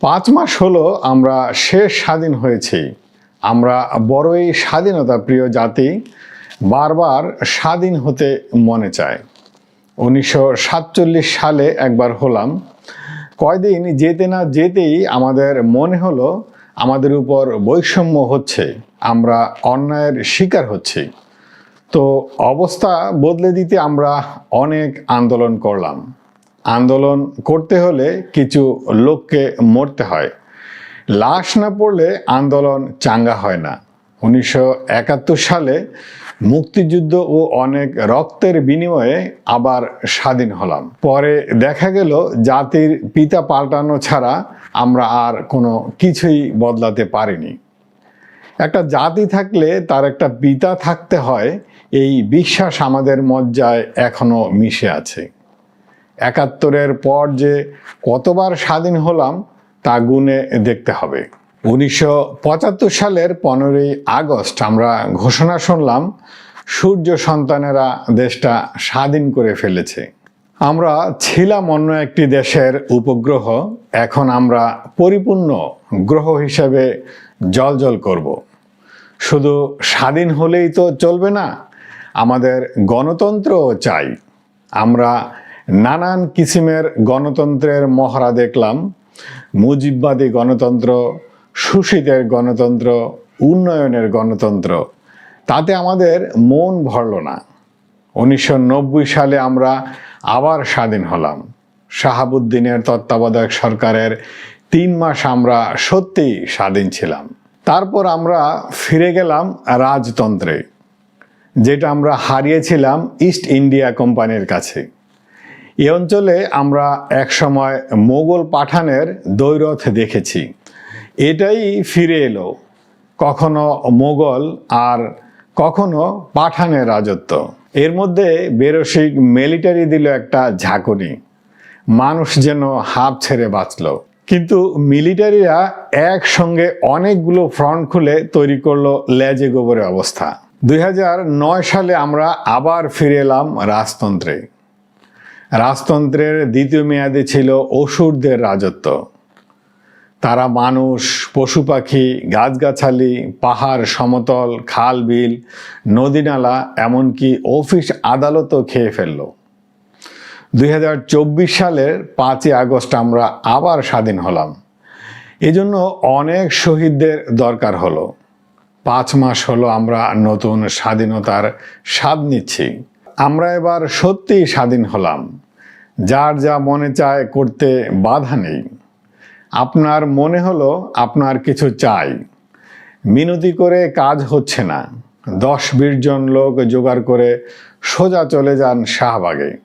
পাঁচ মাস হলো আমরা শেষ স্বাধীন হয়েছি। আমরা বড়ই স্বাধীনতা প্রিয় জাতি, বারবার স্বাধীন হতে মনে চায় উনিশশো সাতচল্লিশ সালে একবার হলাম। কয়দিন যেতে না যেতেই আমাদের মনে হলো আমাদের উপর বৈষম্য হচ্ছে, আমরা অন্যায়ের শিকার হচ্ছি। তো অবস্থা বদলে দিতে আমরা অনেক আন্দোলন করলাম। আন্দোলন করতে হলে কিছু লোককে মরতে হয়। লাশ না পড়লে আন্দোলন চাঙ্গা হয় না। উনিশশো একাত্তর সালে মুক্তিযুদ্ধ ও অনেক রক্তের বিনিময়ে আবার স্বাধীন হলাম। পরে দেখা গেল জাতির পিতা পাল্টানো ছাড়া আমরা আর কোনো কিছুই বদলাতে পারিনি। একটা জাতি থাকলে তার একটা পিতা থাকতে হয়, এই বিশ্বাস আমাদের মজ্জায় এখনও মিশে আছে। একাত্তরের পর যে কতবার স্বাধীন হলাম, তা গুণে দেখতে হবে। উনিশশো পঁচাত্তর সালের পনেরোই আগস্ট আমরা ঘোষণা শুনলাম, সূর্য সন্তানেরা দেশটা স্বাধীন করে ফেলেছে। আমরা ছিলাম অন্য একটি দেশের উপগ্রহ, এখন আমরা পরিপূর্ণ গ্রহ হিসেবে জলজল করব। শুধু স্বাধীন হলেই তো চলবে না, আমাদের গণতন্ত্রও চাই। আমরা নানান কিসিমের গণতন্ত্রের মহড়া দেখলাম, মুজিববাদী গণতন্ত্র সুশীতের গণতন্ত্র, উন্নয়নের গণতন্ত্র। তাতে আমাদের মন ভরল না। উনিশশো নব্বই সালে আমরা আবার স্বাধীন হলাম। শাহাবুদ্দিনের তত্ত্বাবধায়ক সরকারের তিন মাস আমরা সত্যিই স্বাধীন ছিলাম। তারপর আমরা ফিরে গেলাম রাজতন্ত্রে, যেটা আমরা হারিয়েছিলাম ইস্ট ইন্ডিয়া কোম্পানির কাছে। এই অঞ্চলে আমরা একসময় মোগল পাঠানের দৈরথ দেখেছি। এটাই ফিরে এলো। কখনো মোগল আর কখনো পাঠানের রাজত্ব। এর মধ্যে বেরসিক মিলিটারি দিল একটা ঝাঁকুনি। মানুষ যেন হাফ ছেড়ে বাঁচল। কিন্তু মিলিটারিরা একসঙ্গে অনেকগুলো ফ্রন্ট খুলে তৈরি করল লেজে গোবরে অবস্থা। দুই হাজার নয় সালে আমরা আবার ফিরে এলাম রাজতন্ত্রে। রাজতন্ত্রের দ্বিতীয় মেয়াদে ছিল অসুরদের রাজত্ব। তারা মানুষ, পশু পাখি, গাছগাছালি, পাহাড়, সমতল, খাল, বিল নদীনালা এমনকি অফিস আদালতও খেয়ে ফেলল। দুই হাজার চব্বিশ সালের পাঁচই আগস্ট আমরা আবার স্বাধীন হলাম। এজন্য অনেক শহীদদের দরকার হলো। পাঁচ মাস হলো আমরা নতুন স্বাধীনতার স্বাদ নিচ্ছি। আমরা এবার সত্যিই স্বাধীন হলাম। যার যা মনে চায় করতে বাধা নেই। আপনার মনে হলো আপনার কিছু চাই। মিনতি করে কাজ হচ্ছে না। দশ বিশ জন লোক জোগাড় করে সোজা চলে যান শাহবাগে।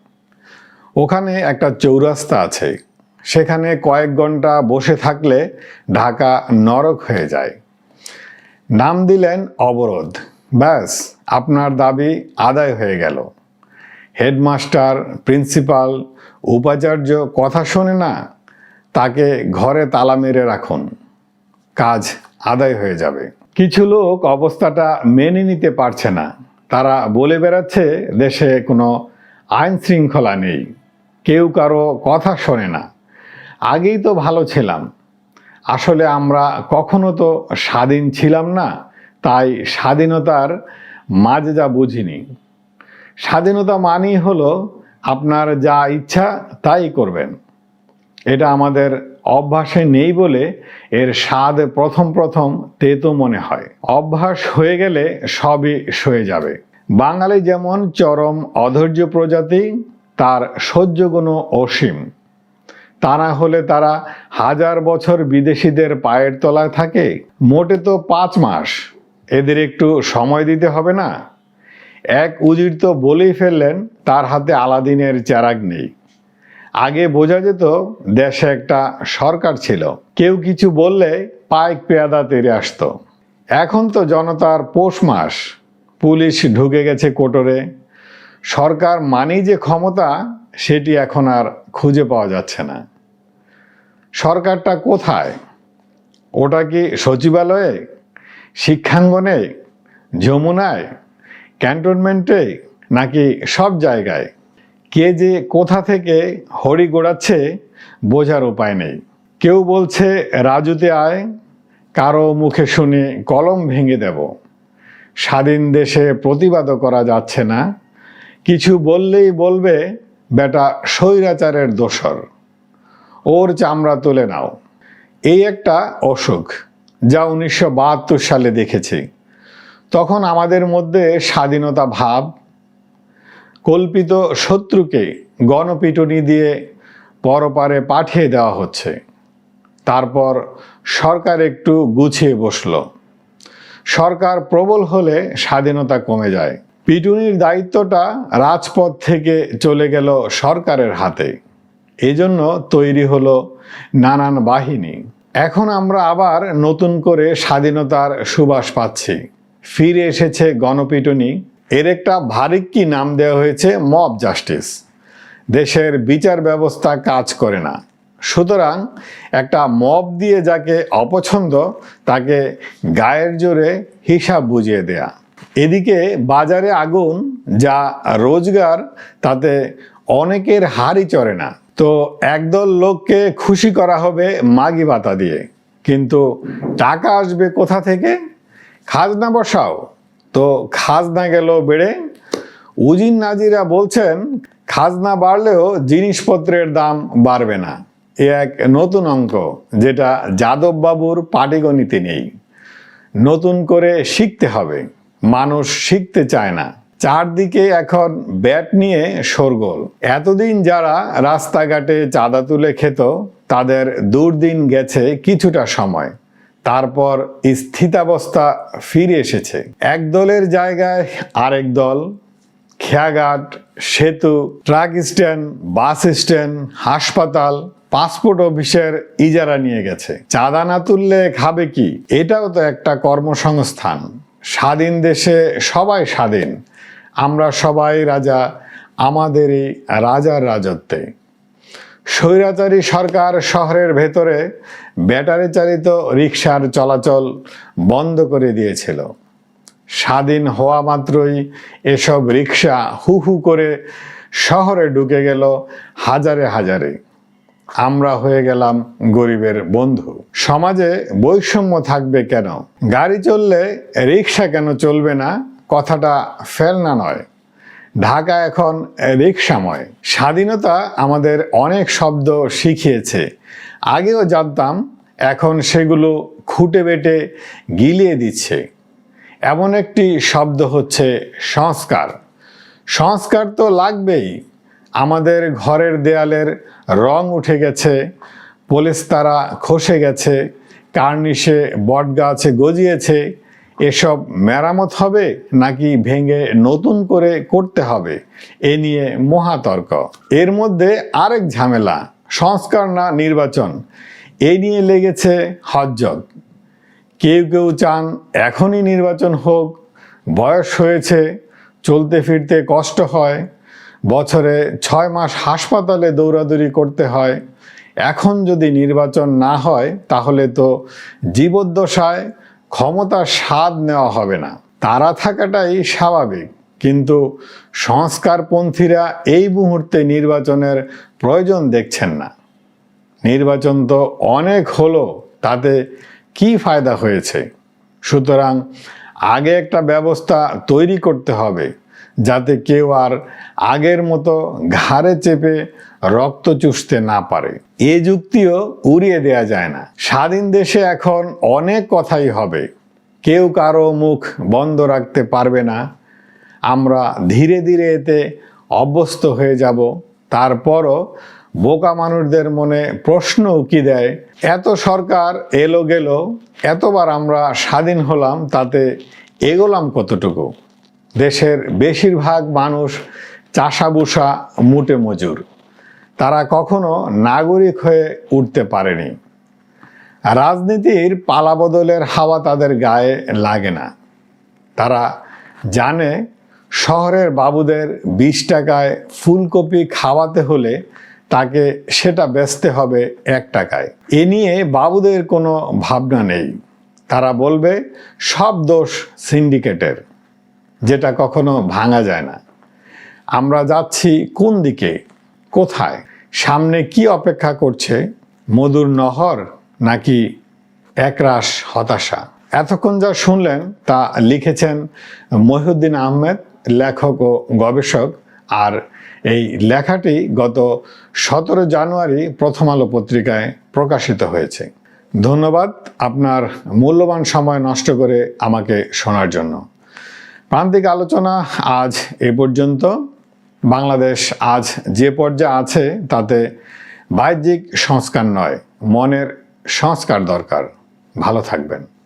ওখানে একটা চৌরাস্তা আছে। সেখানে কয়েক ঘণ্টা বসে থাকলে ঢাকা নরক হয়ে যায়। নাম দিলেন অবরোধ। ব্যাস, আপনার দাবি আদায় হয়ে গেল। হেডমাস্টার, প্রিন্সিপাল, উপাচার্য কথা শোনে না, তাকে ঘরে তালা মেরে রাখুন। কাজ আদায় হয়ে যাবে। কিছু লোক অবস্থাটা মেনে নিতে পারছে না। তারা বলে বেড়াচ্ছে, দেশে কোনো আইন শৃঙ্খলা নেই। কেউ কারও কথা শোনে না। আগেই তো ভালো ছিলাম। আসলে আমরা কখনো তো স্বাধীন ছিলাম না। তাই স্বাধীনতার মাঝে যা বুঝিনি। স্বাধীনতা মানেই হলো আপনার যা ইচ্ছা তাই করবেন। এটা আমাদের অভ্যাসে নেই বলে এর স্বাদ প্রথম প্রথম তেতো মনে হয়। অভ্যাস হয়ে গেলে সবই সয়ে যাবে। বাঙালি যেমন চরম অধৈর্য প্রজাতি, তার সহ্যগুণ অসীম। তা না হলে তারা হাজার বছর বিদেশিদের পায়ের তলায় থাকে। মোটে তো পাঁচ মাস। এদের একটু সময় দিতে হবে না? এক উজির তো বলেই ফেললেন, তার হাতে আলাদিনের চেরাগ নেই। আগে বোঝা যেত, দেশে একটা সরকার ছিল। কেউ কিছু বললে পাইক পেয়াদা তেরে আসতো। এখন তো জনতার পৌষ মাস। পুলিশ ঢুকে গেছে কোটরে। সরকার মানি যে ক্ষমতা, সেটি এখন আর খুঁজে পাওয়া যাচ্ছে না। সরকারটা কোথায়? ওটা কি সচিবালয়ে? শিক্ষাঙ্গনে? যমুনায়? ক্যান্টনমেন্টে নাকি সব জায়গায়? কে যে কোথা থেকে হরি গোড়াচ্ছে বোঝার উপায় নেই। কেউ বলছে, রাজুতে আয়, কারও মুখে শুনে কলম ভেঙে দেব। স্বাধীন দেশে প্রতিবাদও করা যাচ্ছে না। কিছু বললেই বলবে, বেটা, স্বৈরাচারের দোসর। ওর চামড়া তুলে নাও। এই একটা অসুখ, যা উনিশশো বাহাত্তর সালে দেখেছি। তখন আমাদের মধ্যে স্বাধীনতা ভাব কল্পিত শত্রুকে গণপিটুনি দিয়ে পরপারে পাঠিয়ে দেওয়া হচ্ছে। তারপর সরকার একটু গুছিয়ে বসল। সরকার প্রবল হলে স্বাধীনতা কমে যায়। পিটুনির দায়িত্বটা রাজপথ থেকে চলে গেল সরকারের হাতে। এজন্য তৈরি হলো নানান বাহিনী। এখন আমরা আবার নতুন করে স্বাধীনতার সুবাস পাচ্ছি। ফিরে এসেছে গণপিটুনি। এর একটা ভারিক্কি নাম দেওয়া হয়েছে মব জাস্টিস। দেশের বিচার ব্যবস্থা কাজ করে না। সুতরাং একটা মব দিয়ে যাকে অপছন্দ, তাকে গায়ের জোরে হিসাব বুঝিয়ে দেয়া। এদিকে বাজারে আগুন যা রোজগার, তাতে অনেকের হাড়ি চড়ে না। তো একদল লোককে খুশি করা হবে মাগি বাতা দিয়ে। কিন্তু টাকা আসবে কোথা থেকে? খাজনা বসাও। তো খাজনা গেল বেড়ে। উজিন নাজিরা বলছেন, খাজনা বাড়লেও জিনিসপত্রের দাম বাড়বে না। এ এক নতুন অঙ্ক, যেটা যাদব বাবুর পাটিগণিতে নেই। নতুন করে শিখতে হবে। মানুষ শিখতে চায় না। চারদিকে এখন ব্যাট নিয়ে শোরগোল। এতদিন যারা রাস্তাঘাটে চাঁদা তুলে খেত, তাদের দুর্দিন গেছে কিছুটা সময়। তারপর স্থিতাবস্থা ফিরে এসেছে। এক দলের জায়গায় আরেক দল, খেয়াঘাট, সেতু, ট্রাক স্ট্যান্ড, বাস স্ট্যান্ড, হাসপাতাল, পাসপোর্ট অফিসের ইজারা নিয়ে গেছে। চাঁদা না তুললে খাবে কি? এটাও তো একটা কর্মসংস্থান। স্বাধীন দেশে সবাই স্বাধীন। আমরা সবাই রাজা, আমাদেরই রাজার রাজত্বে। স্বৈরাচারী সরকার শহরের ভেতরে ব্যাটারি চালিত রিক্সার চলাচল বন্ধ করে দিয়েছিল। স্বাধীন হওয়া মাত্রই এসব রিক্সা হু হু করে শহরে ঢুকে গেল হাজারে হাজারে। আমরা হয়ে গেলাম গরিবের বন্ধু। সমাজে বৈষম্য থাকবে কেন? গাড়ি চললে রিক্সা কেন চলবে না? কথাটা ফেলনা নয়। ঢাকা এখন রিক্সাময় স্বাধীনতা আমাদের অনেক শব্দ শিখিয়েছে। আগেও জানতাম, এখন সেগুলো খুঁটে বেটে গিলিয়ে দিচ্ছে। এমন একটি শব্দ হচ্ছে সংস্কার। সংস্কার তো লাগবেই। আমাদের ঘরের দেয়ালের রং উঠে গেছে, পলেস্তারা খসে গেছে, কার্নিশে বটগাছ গজিয়েছে এসব মেরামত হবে নাকি ভেঙে নতুন করে করতে হবে? এ নিয়ে মহাতর্ক। এর মধ্যে আরেক ঝামেলা, সংস্কার না নির্বাচন। এ নিয়ে লেগেছে হজ্জত। কেউ কেউ চান এখনই নির্বাচন হোক, বয়স হয়েছে, চলতে ফিরতে কষ্ট হয়, বছরে ছয় মাস হাসপাতালে দৌড়াদৌড়ি করতে হয়। এখন যদি নির্বাচন না হয়, তাহলে তো জীবদ্দশায় ক্ষমতার স্বাদ নেওয়া হবে না। তারা থাকাটাই স্বাভাবিক। কিন্তু সংস্কারপন্থীরা এই মুহূর্তে নির্বাচনের প্রয়োজন দেখছেন না। নির্বাচন তো অনেক হলো, তাতে কি ফায়দা হয়েছে? সুতরাং আগে একটা ব্যবস্থা তৈরি করতে হবে। যাতে কেউ আর আগের মতো ঘাড়ে চেপে রক্ত চুষতে না পারে। এ যুক্তিও উড়িয়ে দেয়া যায় না। স্বাধীন দেশে এখন অনেক কথাই হবে। কেউ কারও মুখ বন্ধ রাখতে পারবে না। আমরা ধীরে ধীরে এতে অভ্যস্ত হয়ে যাব। তারপরও বোকা মানুষদের মনে প্রশ্ন উকি দেয়, এত সরকার এলো গেল, এতবার আমরা স্বাধীন হলাম, তাতে এগোলাম কতটুকু? দেশের বেশিরভাগ মানুষ চাষাবুষা মুটে মজুর। তারা কখনো নাগরিক হয়ে উঠতে পারেনি। রাজনীতির পালাবদলের হাওয়া তাদের গায়ে লাগে না। তারা জানে শহরের বাবুদের বিশ টাকায় ফুলকপি খাওয়াতে হলে তাকে সেটা বেচতে হবে এক টাকায়। এ নিয়ে বাবুদের কোনো ভাবনা নেই। তারা বলবে, সব দোষ সিন্ডিকেটের। যেটা কখনো ভাঙা যায় না। আমরা যাচ্ছি কোন দিকে, কোথায়, সামনে কি অপেক্ষা করছে, মধুর নহর নাকি একরাশ হতাশা? এতক্ষণ যা শুনলেন তা লিখেছেন মহিউদ্দিন আহমেদ, লেখক ও গবেষক। আর এই লেখাটি গত সতেরো জানুয়ারি প্রথম আলো পত্রিকায় প্রকাশিত হয়েছে। ধন্যবাদ আপনার মূল্যবান সময় নষ্ট করে আমাকে শোনার জন্য। প্রান্তিক আলোচনা আজ এ পর্যন্ত। বাংলাদেশ আজ যে পর্যায়ে আছে, তাতে বাহ্যিক সংস্কার নয়, মনের সংস্কার দরকার। ভালো থাকবেন।